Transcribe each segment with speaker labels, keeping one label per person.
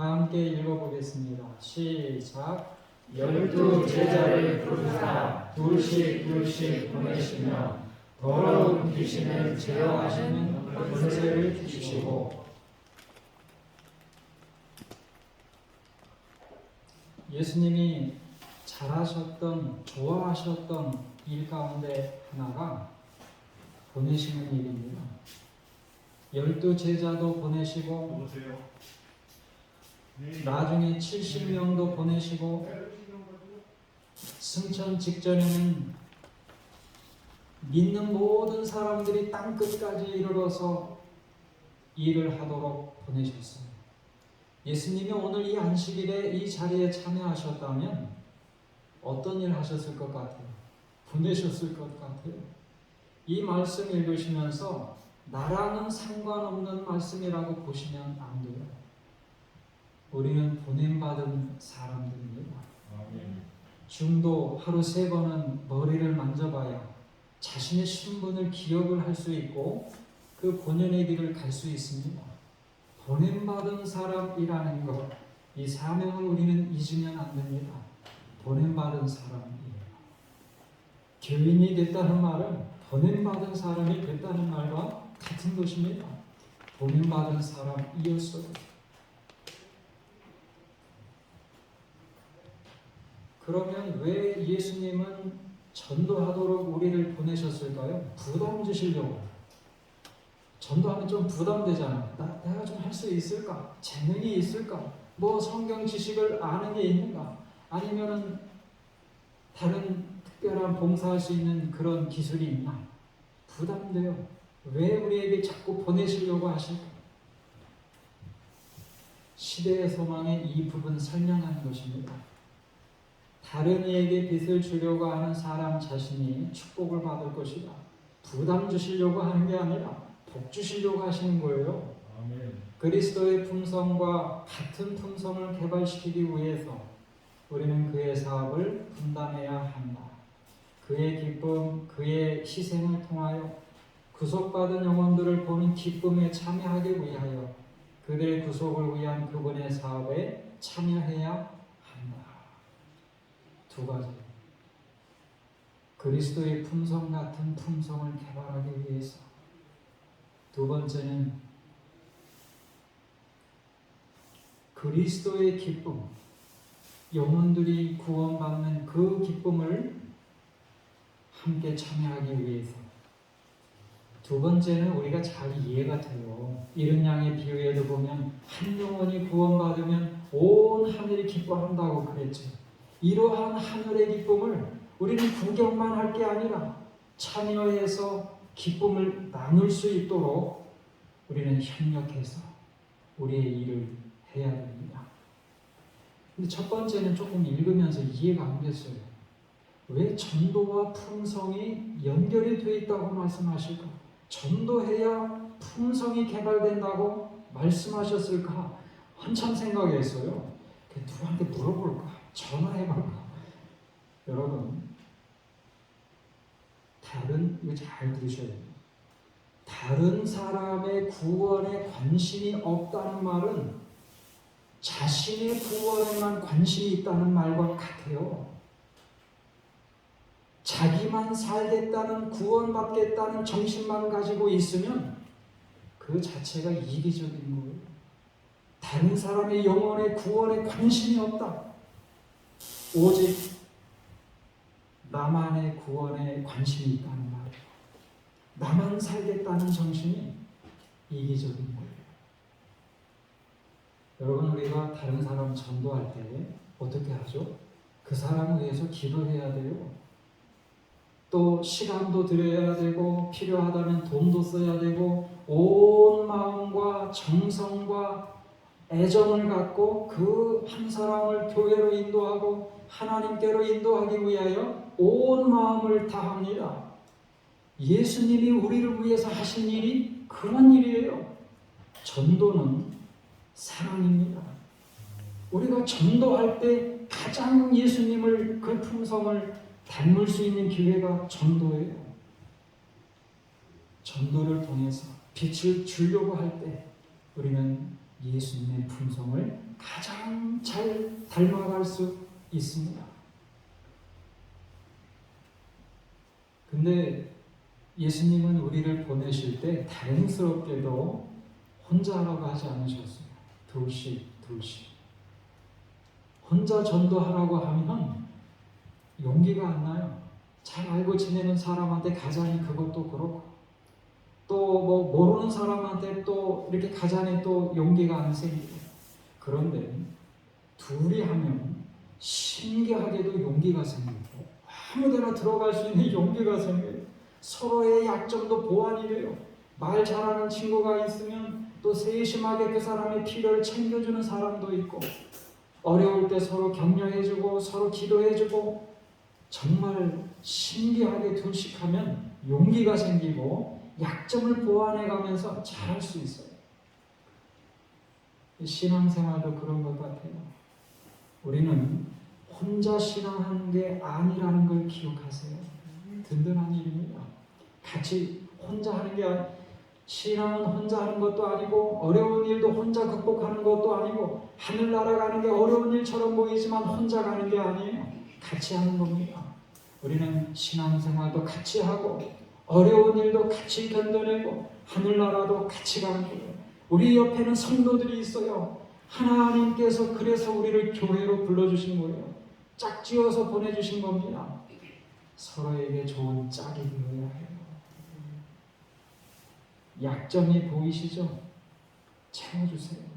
Speaker 1: 다 함께 읽어보겠습니다. 시작.
Speaker 2: 열두 제자를 부르사 둘씩 둘씩 보내시며 더러운 귀신을 제어하시는 권세를 주시고
Speaker 1: 예수님이 잘하셨던, 좋아하셨던 일 가운데 하나가 보내시는 일입니다. 열두 제자도 보내시고, 나중에 70명도 보내시고, 승천 직전에는 믿는 모든 사람들이 땅 끝까지 이르러서 일을 하도록 보내셨어요. 예수님이 오늘 이 안식일에 이 자리에 참여하셨다면 어떤 일 하셨을 것 같아요? 보내셨을 것 같아요. 이 말씀 읽으시면서 나랑은 상관없는 말씀이라고 보시면 안 돼요. 우리는 보냄받은 사람들입니다. 중도 하루 세 번은 머리를 만져봐야 자신의 신분을 기억을 할 수 있고 그 본연의 길을 갈 수 있습니다. 보냄받은 사람이라는 것, 이 사명을 우리는 잊으면 안 됩니다. 보냄받은 사람이에요. 교인이 됐다는 말은 보냄받은 사람이 됐다는 말과 같은 것입니다. 보냄받은 사람이었어요. 그러면 왜 예수님은 전도하도록 우리를 보내셨을까요? 부담 주시려고. 전도하면 좀 부담되잖아. 나, 내가 좀 할 수 있을까? 재능이 있을까? 뭐 성경 지식을 아는 게 있는가? 아니면은 다른 특별한 봉사할 수 있는 그런 기술이 있나? 부담돼요. 왜 우리에게 자꾸 보내시려고 하실까? 시대의 소망의 이 부분 설명하는 것입니다. 다른 이에게 빚을 주려고 하는 사람 자신이 축복을 받을 것이다. 부담 주시려고 하는 게 아니라 복 주시려고 하시는 거예요. 그리스도의 품성과 같은 품성을 개발시키기 위해서 우리는 그의 사업을 분담해야 한다. 그의 기쁨, 그의 희생을 통하여 구속받은 영혼들을 보는 기쁨에 참여하기 위하여 그들의 구속을 위한 그분의 사업에 참여해야. 두 가지. 그리스도의 품성 같은 품성을 개발하기 위해서. 두 번째는 그리스도의 기쁨, 영혼들이 구원받는 그 기쁨을 함께 참여하기 위해서. 두 번째는 우리가 잘 이해가 돼요. 이른 양의 비유에도 보면 한 영혼이 구원받으면 온 하늘이 기뻐한다고 그랬죠. 이러한 하늘의 기쁨을 우리는 구경만 할 게 아니라 참여해서 기쁨을 나눌 수 있도록 우리는 협력해서 우리의 일을 해야 됩니다. 근데 첫 번째는 조금 읽으면서 이해가 안 됐어요. 왜 전도와 품성이 연결이 돼 있다고 말씀하실까? 전도해야 품성이 개발된다고 말씀하셨을까? 한참 생각했어요. 누구한테 물어볼까? 전화해볼까? 여러분, 다른, 이거 잘 들으셔야 돼요. 다른 사람의 구원에 관심이 없다는 말은 자신의 구원에만 관심이 있다는 말과 같아요. 자기만 살겠다는 구원받겠다는 정신만 가지고 있으면 그 자체가 이기적인 거예요. 다른 사람의 영혼의 구원에 관심이 없다. 오직 나만의 구원에 관심이 있다는 말이에요. 나만 살겠다는 정신이 이기적인 거예요. 여러분 우리가 다른 사람 전도할 때 어떻게 하죠? 그 사람을 위해서 기도해야 돼요. 또 시간도 들여야 되고 필요하다면 돈도 써야 되고 온 마음과 정성과 애정을 갖고 그 한 사람을 교회로 인도하고 하나님께로 인도하기 위하여 온 마음을 다합니다. 예수님이 우리를 위해서 하신 일이 그런 일이에요. 전도는 사랑입니다. 우리가 전도할 때 가장 예수님을 그 품성을 닮을 수 있는 기회가 전도예요. 전도를 통해서 빛을 주려고 할 때 우리는 예수님의 품성을 가장 잘 닮아갈 수 있습니다. 근데 예수님은 우리를 보내실 때 다행스럽게도 혼자 하라고 하지 않으셨어요. 둘씩, 둘씩. 혼자 전도하라고 하면 용기가 안 나요. 잘 알고 지내는 사람한테 가자니 그것도 그렇고 또 뭐 모르는 사람한테 또 이렇게 가자니 또 용기가 안 생기고 그런데 둘이 하면 신기하게도 용기가 생기고 아무데나 들어갈 수 있는 용기가 생겨요. 서로의 약점도 보완이 돼요. 말 잘하는 친구가 있으면 또 세심하게 그 사람의 필요를 챙겨주는 사람도 있고 어려울 때 서로 격려해주고 서로 기도해주고 정말 신기하게 둘씩 하면 용기가 생기고 약점을 보완해가면서 잘할 수 있어요. 신앙생활도 그런 것 같아요. 우리는 혼자 신앙하는 게 아니라는 걸 기억하세요. 든든한 일입니다. 같이 혼자 하는 게 아니, 신앙은 혼자 하는 것도 아니고 어려운 일도 혼자 극복하는 것도 아니고 하늘나라 가는 게 어려운 일처럼 보이지만 혼자 가는 게 아니에요. 같이 하는 겁니다. 우리는 신앙생활도 같이 하고 어려운 일도 같이 견뎌내고 하늘나라도 같이 가는 거예요. 우리 옆에는 성도들이 있어요. 하나님께서 그래서 우리를 교회로 불러주신 거예요. 짝지어서 보내주신 겁니다. 서로에게 좋은 짝이 되어야 해요. 약점이 보이시죠? 채워주세요.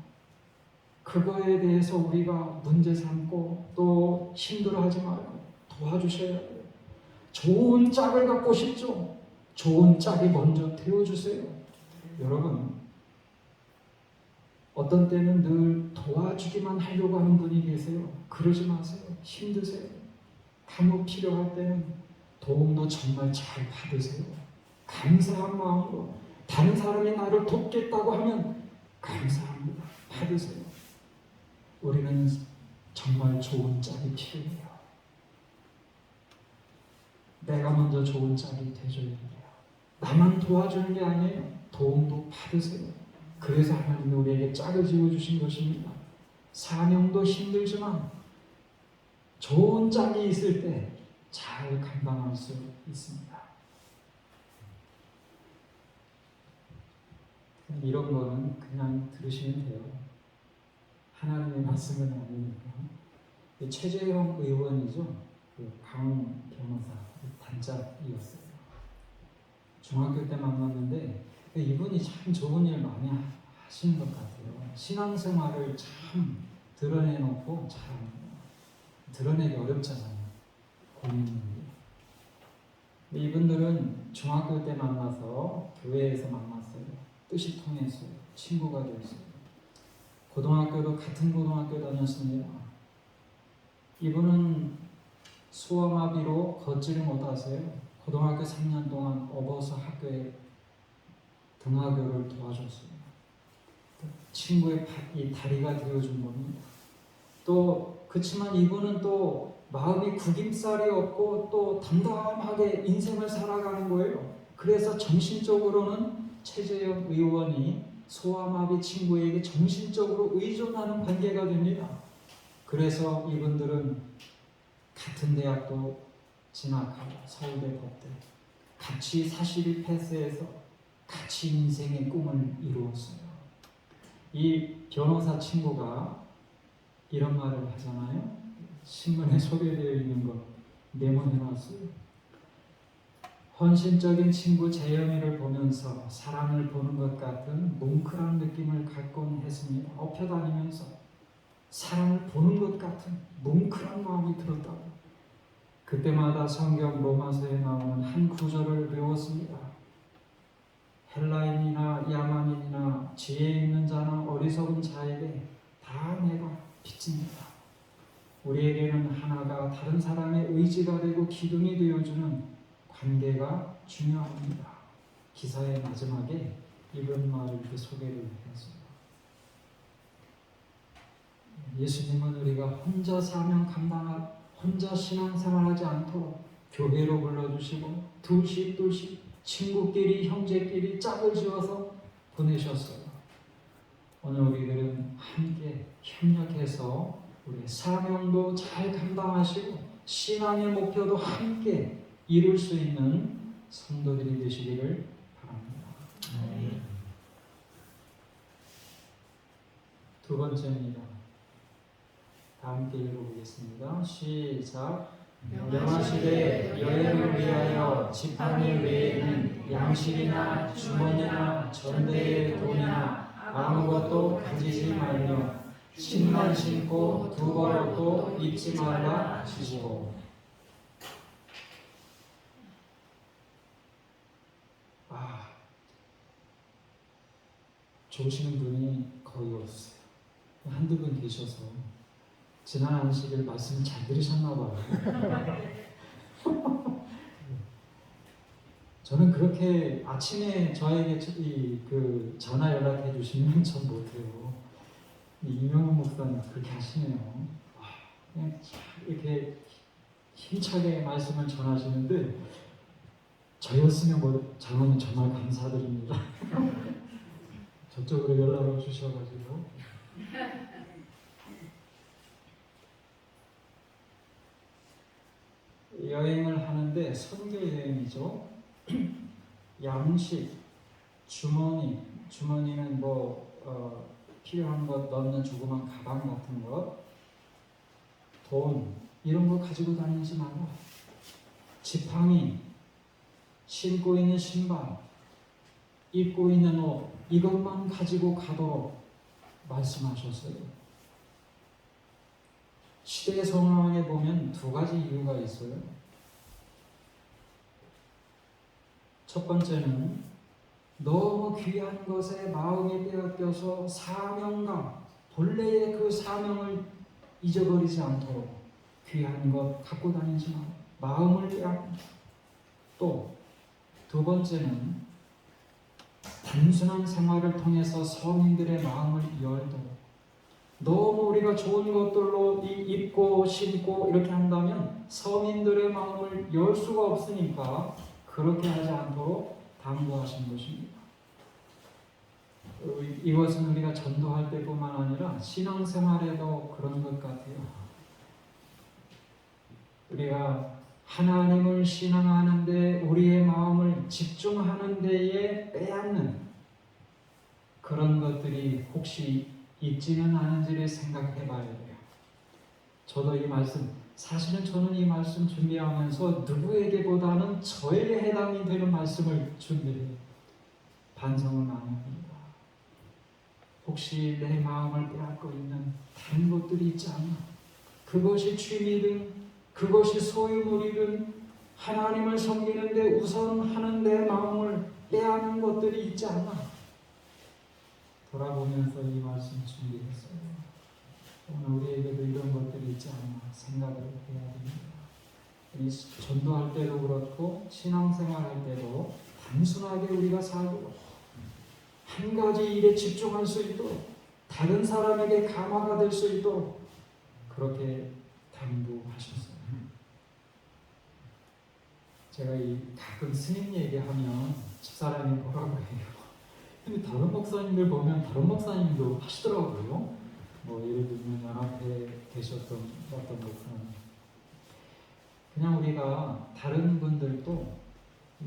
Speaker 1: 그거에 대해서 우리가 문제 삼고 또 힘들어하지 말고 도와주셔야 돼요. 좋은 짝을 갖고 싶죠? 좋은 짝이 먼저 되어주세요. 여러분, 어떤 때는 늘 도와주기만 하려고 하는 분이 계세요. 그러지 마세요. 힘드세요. 간혹 필요할 때는 도움도 정말 잘 받으세요. 감사한 마음으로 다른 사람이 나를 돕겠다고 하면 감사합니다. 받으세요. 우리는 정말 좋은 짝이 필요해요. 내가 먼저 좋은 짝이 되줘야 돼요. 나만 도와주는 게 아니에요. 도움도 받으세요. 그래서 하나님이 우리에게 짝을 지어주신 것입니다. 사명도 힘들지만 좋은 짝이 있을 때 잘 감당할 수 있습니다. 이런 거는 그냥 들으시면 돼요. 하나님의 말씀은 아니니까. 최재형 의원이죠. 그 강훈 변호사 단짝이었어요. 중학교 때 만났는데 이분이 참 좋은 일 많이 하시는 것 같아요. 신앙생활을 참 드러내놓고 잘합니다. 드러내기 어렵잖아요. 고민이. 이분들은 중학교 때 만나서 교회에서 만났어요. 뜻이 통했어요. 친구가 됐어요. 고등학교도 같은 고등학교 다녔습니다. 이분은 수어마비로 걷지를 못하세요. 고등학교 3년 동안 업어서 학교에 등하교를 도와줬어요. 친구의 이 다리가 되어준 겁니다. 또 그렇지만 이분은 또 마음이 구김살이 없고 또 담담하게 인생을 살아가는 거예요. 그래서 정신적으로는 최재형 의원이 소아마비 친구에게 정신적으로 의존하는 관계가 됩니다. 그래서 이분들은 같은 대학도 진학하고 서울대 법대 같이 41 패스해서 같이 인생의 꿈을 이루었어요. 이 변호사 친구가 이런 말을 하잖아요. 신문에 소개되어 있는 거 메모해놨어요. 헌신적인 친구 재영이를 보면서 사랑을 보는 것 같은 뭉클한 느낌을 갖곤 했습니다. 업혀 다니면서 사랑을 보는 것 같은 뭉클한 마음이 들었다고. 그때마다 성경 로마서에 나오는 한 구절을 배웠습니다. 헬라인이나 야만인이나 지혜 있는 자나 어리석은 자에게 다 내가 빚집니다. 우리에게는 하나가 다른 사람의 의지가 되고 기둥이 되어주는 관계가 중요합니다. 기사의 마지막에 이런 말을 이렇게 소개를 했습니다. 예수님은 우리가 혼자 사명 감당할 혼자 신앙생활하지 않도록 교회로 불러주시고 둘씩 둘씩 친구끼리 형제끼리 짝을 지어서 보내셨어요. 오늘 우리들은 함께 협력해서 우리의 사명도 잘 감당하시고 신앙의 목표도 함께 이룰 수 있는 성도들이 되시기를 바랍니다. 두 번째입니다. 다 함께 읽어보겠습니다. 시작. 명하시되 여행을 위하여 지팡이 외에는 양식이나 주머니나 전대의 돈이나 아무것도 가지지 말며 신만 신고 두 벌옷도 입지 말라 하시고 아 좋으시는 분이 거의 없어요. 한두 분 계셔서 지난 안식일 말씀 잘 들으셨나 봐요. 저는 그렇게 아침에 저에게 이 그 전화 연락해 주시면 전 못해요. 이 이명훈 목사님 그렇게 하시네요. 아, 그냥 참 이렇게 힘차게 말씀을 전하시는데 저였으면 뭐 장로님 정말 감사드립니다. 저쪽으로 연락을 주셔가지고 여행을 하는데 선교 여행이죠. 양식, 주머니, 주머니는 뭐 어, 필요한 것 넣는 조그만 가방 같은 것, 돈. 이런 거 가지고 다니지 말고. 지팡이, 신고 있는 신발, 입고 있는 옷. 이것만 가지고 가도록 말씀하셨어요. 시대 상황에 보면 두 가지 이유가 있어요. 첫 번째는 너무 귀한 것에 마음이 빼앗겨서 사명감, 본래의 그 사명을 잊어버리지 않도록 귀한 것 갖고 다니지 마. 마음을 빼앗. 또두 번째는 단순한 생활을 통해서 서민들의 마음을 열도록 너무 우리가 좋은 것들로 이- 입고 신고 이렇게 한다면 서민들의 마음을 열 수가 없으니까 그렇게 하지 않도록 당부하신 것입니다. 어, 이것은 우리가 전도할 때뿐만 아니라 신앙생활에도 그런 것 같아요. 우리가 하나님을 신앙하는데 우리의 마음을 집중하는 데에 빼앗는 그런 것들이 혹시 있지는 않은지를 생각해 봐야 돼요. 저도 이 말씀, 사실은 저는 이 말씀 준비하면서 누구에게보다는 저에게 해당이 되는 말씀을 준비해 반성을 많이 합니다. 혹시 내 마음을 빼앗고 있는 다른 것들이 있지 않나? 그것이 취미든 그것이 소유물이든 하나님을 섬기는데 우선하는 내 마음을 빼앗는 것들이 있지 않나? 돌아보면서 이 말씀 준비했어요. 오늘 우리에게도 이런 것들이 있지 않나 생각을 해야 됩니다. 이 전도할 때도 그렇고 신앙생활 할 때도 단순하게 우리가 살고 한 가지 일에 집중할 수 있도록 다른 사람에게 감화가 될 수 있도록 그렇게 당부하셨어요. 제가 이 가끔 스님 얘기하면 집사람이 뭐라고 해요. 다른 목사님들 보면 다른 목사님도 하시더라고요. 뭐 예를 들면 연합회 계셨던 어떤 목사님. 그냥 우리가 다른 분들도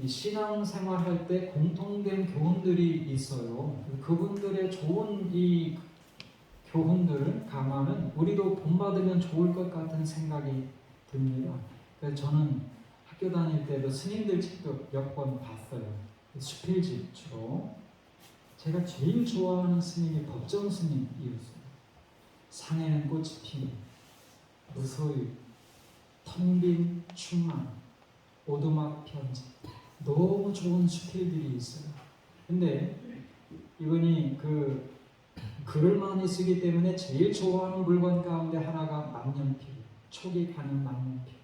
Speaker 1: 이 신앙생활 할 때 공통된 교훈들이 있어요. 그분들의 좋은 이 교훈들을 감하면 우리도 본받으면 좋을 것 같은 생각이 듭니다. 그래서 저는 학교 다닐 때도 스님들 책도 몇번 봤어요. 수필집 주로. 제가 제일 좋아하는 스님이 법정 스님이었어요. 상에는 꽃이 피는 무소유, 텅빈 충만, 오두막 편지. 너무 좋은 수필들이 있어요. 근데 이분이 그 글을 많이 쓰기 때문에 제일 좋아하는 물건 가운데 하나가 만년필, 촉이 가는 만년필.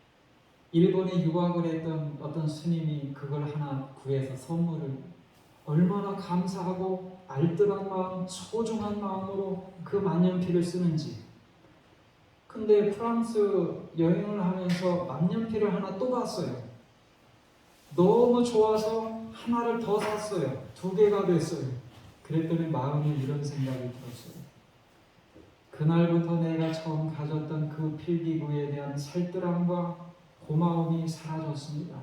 Speaker 1: 일본에 유학을 했던 어떤 스님이 그걸 하나 구해서 선물을 얼마나 감사하고 알뜰한 마음, 소중한 마음으로 그 만년필을 쓰는지. 근데 프랑스 여행을 하면서 만년필을 하나 또 봤어요. 너무 좋아서 하나를 더 샀어요. 두 개가 됐어요. 그랬더니 마음에 이런 생각이 들었어요. 그날부터 내가 처음 가졌던 그 필기구에 대한 살뜰함과 고마움이 사라졌습니다.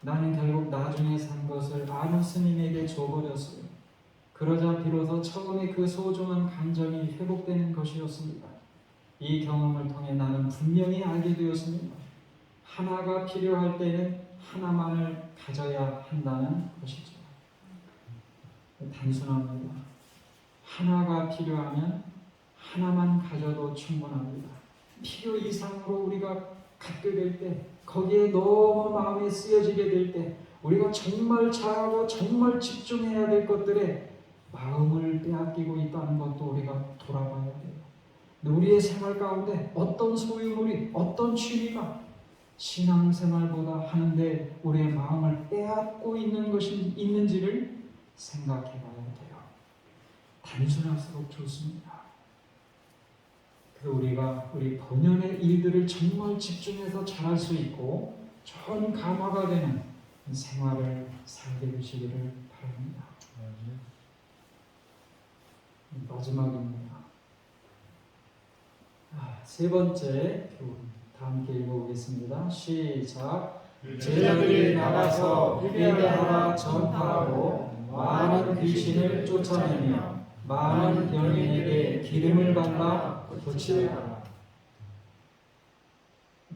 Speaker 1: 나는 결국 나중에 산 것을 아는 스님에게 줘버렸어요. 그러자 비로소 처음에 그 소중한 감정이 회복되는 것이었습니다. 이 경험을 통해 나는 분명히 알게 되었습니다. 하나가 필요할 때는 하나만을 가져야 한다는 것이죠. 단순합니다. 하나가 필요하면 하나만 가져도 충분합니다. 필요 이상으로 우리가 갖게 될 때, 거기에 너무 마음이 쓰여지게 될 때, 우리가 정말 잘하고 정말 집중해야 될 것들에 마음을 빼앗기고 있다는 것도 우리가 돌아봐야 돼요. 우리의 생활 가운데 어떤 소유물이, 어떤 취미가 신앙생활보다 하는데 우리의 마음을 빼앗고 있는 것이 있는지를 생각해 봐야 돼요. 단순할수록 좋습니다. 그 우리가 우리 본연의 일들을 정말 집중해서 잘할 수 있고 좋은 감화가 되는 생활을 살게 되시기를 바랍니다. 마지막입니다. 아, 세 번째 교훈 다 함께 읽어보겠습니다. 시작.
Speaker 2: 제자들이 나가서 회개하라 전파하고 많은 귀신을 쫓아내며
Speaker 1: 많은 병인에게 기름을 발라 고치라.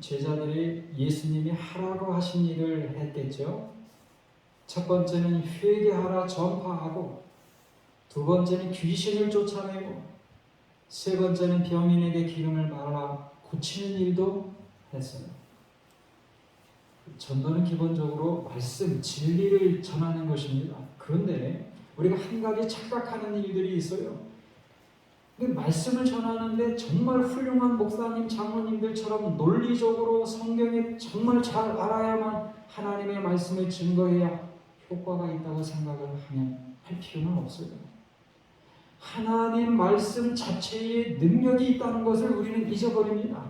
Speaker 1: 제자들이 예수님이 하라고 하신 일을 했겠죠. 첫 번째는 회개하라 전파하고 두 번째는 귀신을 쫓아내고 세 번째는 병인에게 기름을 발라 고치는 일도 했어요. 전도는 기본적으로 말씀, 진리를 전하는 것입니다. 그런데 우리가 한 가지 착각하는 일들이 있어요. 근데 말씀을 전하는데 정말 훌륭한 목사님, 장로님들처럼 논리적으로 성경에 정말 잘 알아야만 하나님의 말씀을 증거해야 효과가 있다고 생각을 하면 할 필요는 없어요. 하나님 말씀 자체에 능력이 있다는 것을 우리는 잊어버립니다.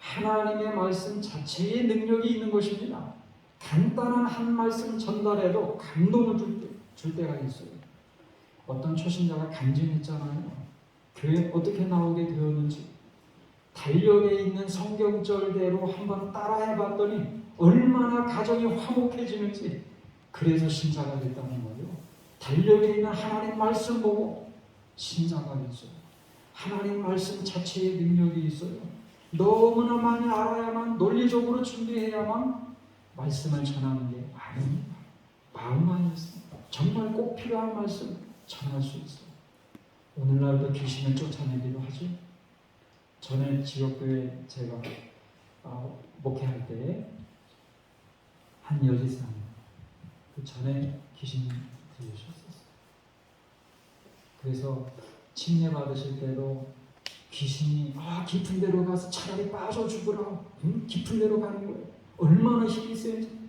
Speaker 1: 하나님의 말씀 자체에 능력이 있는 것입니다. 간단한 한 말씀 전달해도 감동을 줄, 때, 줄 때가 있어요. 어떤 초신자가 간증했잖아요. 교회 어떻게 나오게 되었는지 달력에 있는 성경절대로 한번 따라해 봤더니 얼마나 가정이 화목해지는지 그래서 신자가 됐다는 거예요. 달력에 있는 하나님 말씀 보고 신자가 됐어요. 하나님 말씀 자체에 능력이 있어요. 너무나 많이 알아야만 논리적으로 준비해야만 말씀을 전하는 게 아닙니다. 마음만 있으면 정말 꼭 필요한 말씀 전할 수 있어요. 오늘날도 귀신을 쫓아내기도 하죠. 전에 지역교회 제가 어, 목회할 때 한 여지상 그 전에 귀신 들으셨었어요. 그래서 침례 받으실 때도 귀신이 아 깊은 데로 가서 차라리 빠져 죽으라 응? 깊은 데로 가는 거예요. 얼마나 힘이 센지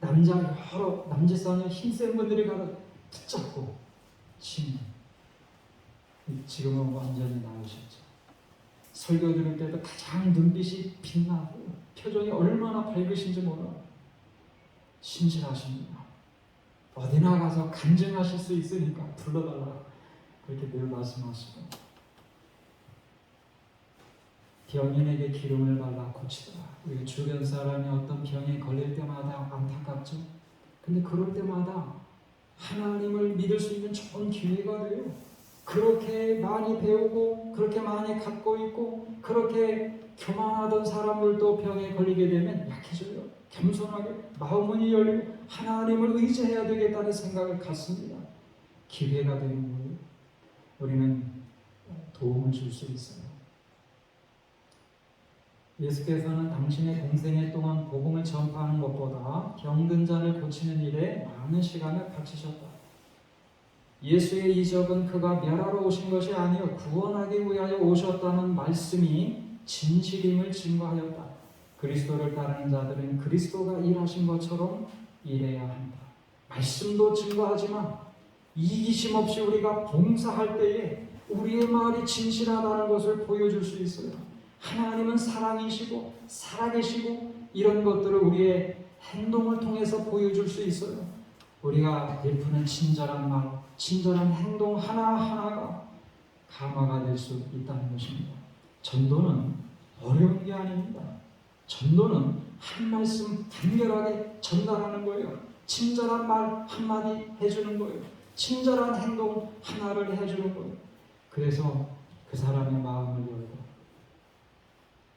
Speaker 1: 남자 여러 남지산에 힘센 분들이 가서 붙잡고 침례 지금은 완전히 나으셨죠. 설교 들을 때도 가장 눈빛이 빛나고 표정이 얼마나 밝으신지 몰라 신실하십니다. 어디 나 가서 간증하실 수 있으니까 불러달라 그렇게 늘 말씀하시고 병인에게 기름을 발라 고치더라. 우리 주변 사람이 어떤 병에 걸릴 때마다 안타깝죠. 근데 그럴 때마다 하나님을 믿을 수 있는 좋은 기회가 돼요. 그렇게 많이 배우고 그렇게 많이 갖고 있고 그렇게 교만하던 사람들도 병에 걸리게 되면 약해져요. 겸손하게 마음문이 열리고 하나님을 의지해야 되겠다는 생각을 갖습니다. 기회가 되는 거예요. 우리는 도움을 줄 수 있어요. 예수께서는 당신의 공생애 동안 복음을 전파하는 것보다 병든 자를 고치는 일에 많은 시간을 바치셨다. 예수의 이적은 그가 멸하러 오신 것이 아니요 구원하기 위하여 오셨다는 말씀이 진실임을 증거하였다. 그리스도를 따르는 자들은 그리스도가 일하신 것처럼 일해야 한다. 말씀도 증거하지만 이기심 없이 우리가 봉사할 때에 우리의 말이 진실하다는 것을 보여줄 수 있어요. 하나님은 사랑이시고 살아계시고 이런 것들을 우리의 행동을 통해서 보여줄 수 있어요. 우리가 베푸는 친절한 말, 친절한 행동 하나하나가 감화가 될 수 있다는 것입니다. 전도는 어려운 게 아닙니다. 전도는 한 말씀 간결하게 전달하는 거예요. 친절한 말 한마디 해주는 거예요. 친절한 행동 하나를 해주는 거예요. 그래서 그 사람의 마음을 열고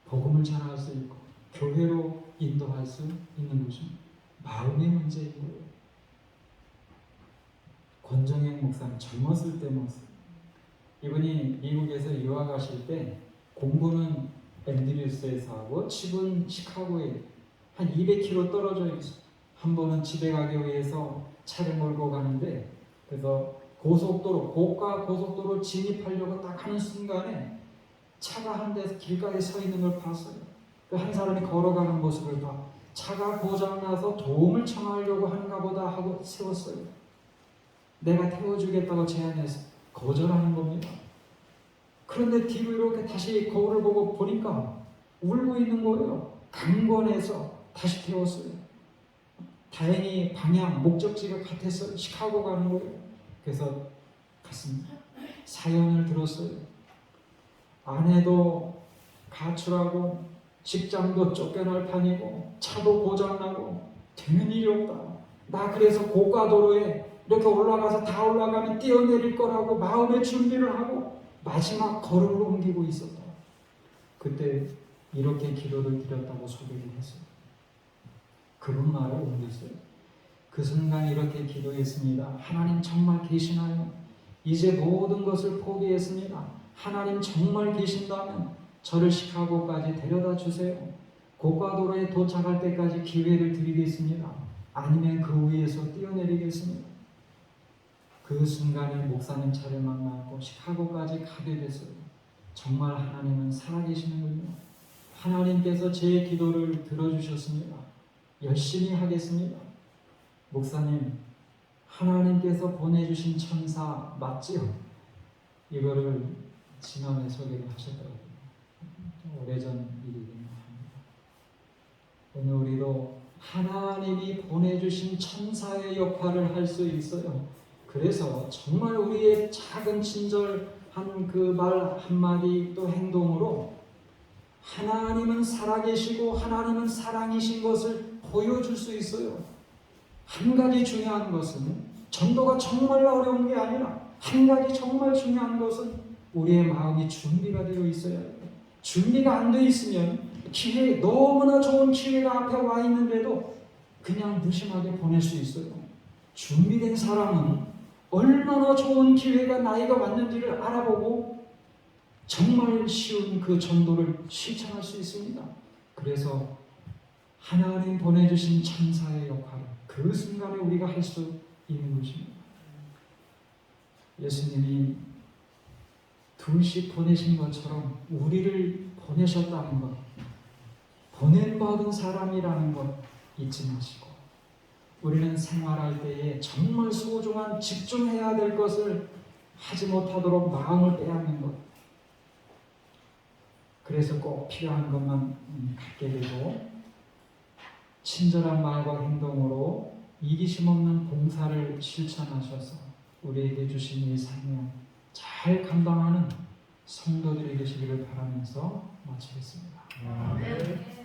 Speaker 1: 복음을 전할 수 있고 교회로 인도할 수 있는 것입니다. 마음의 문제인 거예요. 권정영 목사님 젊었을 때 모습. 이분이 미국에서 유학 가실 때 공부는 앤드류스에서 하고 집은 시카고에 한 200km 떨어져 있어. 한 번은 집에 가기 위해서 차를 몰고 가는데 그래서 고속도로 고가 고속도로 진입하려고 딱 하는 순간에 차가 한 대서 길가에 서 있는 걸 봤어요. 그 한 사람이 걸어가는 모습을 봐. 차가 고장나서 도움을 청하려고 하는가 보다 하고 세웠어요. 내가 태워주겠다고 제안해서 거절하는 겁니다. 그런데 뒤로 이렇게 다시 거울을 보고 보니까 울고 있는 거예요. 강권해서 다시 태웠어요. 다행히 방향, 목적지가 같아서 시카고 가는 거예요. 그래서 갔습니다. 사연을 들었어요. 아내도 가출하고 직장도 쫓겨날 판이고 차도 고장나고 되는 일이 없다. 나 그래서 고가도로에 이렇게 올라가서 다 올라가면 뛰어내릴 거라고 마음의 준비를 하고 마지막 걸음을 옮기고 있었다. 그때 이렇게 기도를 드렸다고 소개를 했어요. 그분 말을 옮겼어요. 그 순간 이렇게 기도했습니다. 하나님 정말 계시나요? 이제 모든 것을 포기했습니다. 하나님 정말 계신다면 저를 시카고까지 데려다 주세요. 고가도로에 도착할 때까지 기회를 드리겠습니다. 아니면 그 위에서 뛰어내리겠습니다. 그 순간에 목사님 차를 만나고 시카고까지 가게 됐어요. 정말 하나님은 살아계시는군요. 하나님께서 제 기도를 들어주셨습니다. 열심히 하겠습니다. 목사님, 하나님께서 보내주신 천사 맞지요? 이거를 지난해 소개를 하셨더라고요. 오래전 일이긴 합니다. 오늘 우리도 하나님이 보내주신 천사의 역할을 할 수 있어요. 그래서 정말 우리의 작은 친절한 그 말 한마디 또 행동으로 하나님은 살아계시고 하나님은 사랑이신 것을 보여줄 수 있어요. 한 가지 중요한 것은 전도가 정말 어려운 게 아니라 한 가지 정말 중요한 것은 우리의 마음이 준비가 되어 있어야 해요. 준비가 안 되어 있으면 기회 너무나 좋은 기회가 앞에 와 있는데도 그냥 무심하게 보낼 수 있어요. 준비된 사람은 얼마나 좋은 기회가 나이가 왔는지를 알아보고 정말 쉬운 그 전도를 실천할 수 있습니다. 그래서 하나님 보내주신 천사의 역할을 그 순간에 우리가 할 수 있는 것입니다. 예수님이 둘씩 보내신 것처럼 우리를 보내셨다는 것, 보냄받은 사람이라는 것 잊지 마시고, 우리는 생활할 때에 정말 소중한 집중해야 될 것을 하지 못하도록 마음을 빼앗는 것. 그래서 꼭 필요한 것만 음, 갖게 되고, 친절한 말과 행동으로 이기심 없는 봉사를 실천하셔서 우리에게 주신 이 사명 잘 감당하는 성도들이 되시기를 바라면서 마치겠습니다.
Speaker 2: 아멘.